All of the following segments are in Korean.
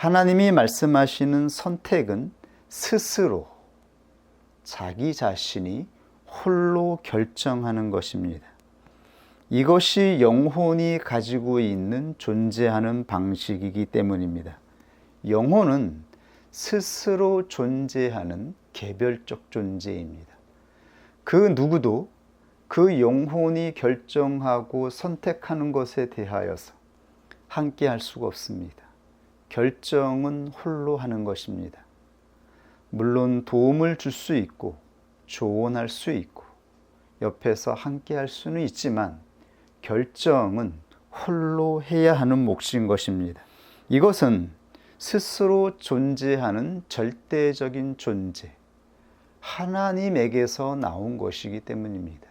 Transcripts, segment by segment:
하나님이 말씀하시는 선택은 스스로 자기 자신이 홀로 결정하는 것입니다. 이것이 영혼이 가지고 있는 존재하는 방식이기 때문입니다. 영혼은 스스로 존재하는 개별적 존재입니다. 그 누구도 그 영혼이 결정하고 선택하는 것에 대하여서 함께 할 수가 없습니다. 결정은 홀로 하는 것입니다. 물론 도움을 줄 수 있고 조언할 수 있고 옆에서 함께 할 수는 있지만 결정은 홀로 해야 하는 몫인 것입니다. 이것은 스스로 존재하는 절대적인 존재, 하나님에게서 나온 것이기 때문입니다.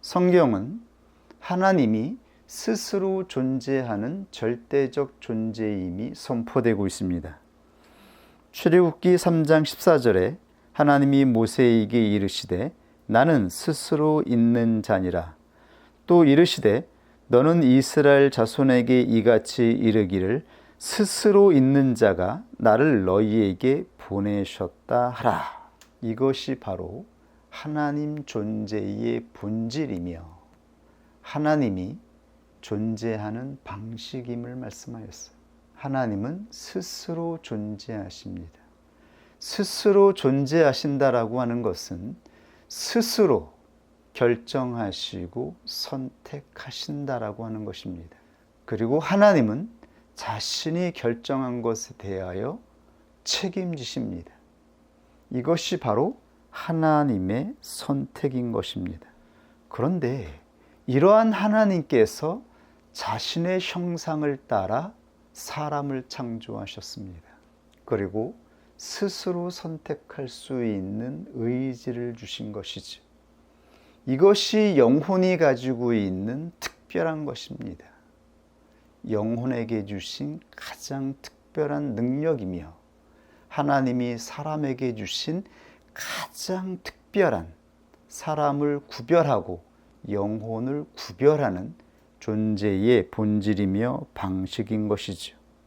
성경은 하나님이 스스로 존재하는 절대적 존재임이 선포되고 있습니다. 출애굽기 3장 14절에 하나님이 모세에게 이르시되 나는 스스로 있는 자니라 또 이르시되 너는 이스라엘 자손에게 이같이 이르기를 스스로 있는 자가 나를 너희에게 보내셨다 하라. 이것이 바로 하나님 존재의 본질이며 하나님이 존재하는 방식임을 말씀하였어요. 하나님은 스스로 존재하십니다. 스스로 존재하신다라고 하는 것은 스스로 결정하시고 선택하신다라고 하는 것입니다. 그리고 하나님은 자신이 결정한 것에 대하여 책임지십니다. 이것이 바로 하나님의 선택인 것입니다. 그런데 이러한 하나님께서 자신의 형상을 따라 사람을 창조하셨습니다. 그리고 스스로 선택할 수 있는 의지를 주신 것이죠. 이것이 영혼이 가지고 있는 특별한 것입니다. 영혼에게 주신 가장 특별한 능력이며 하나님이 사람에게 주신 가장 특별한 사람을 구별하고 영혼을 구별하는 존재의 본질이며 방식인 것이죠.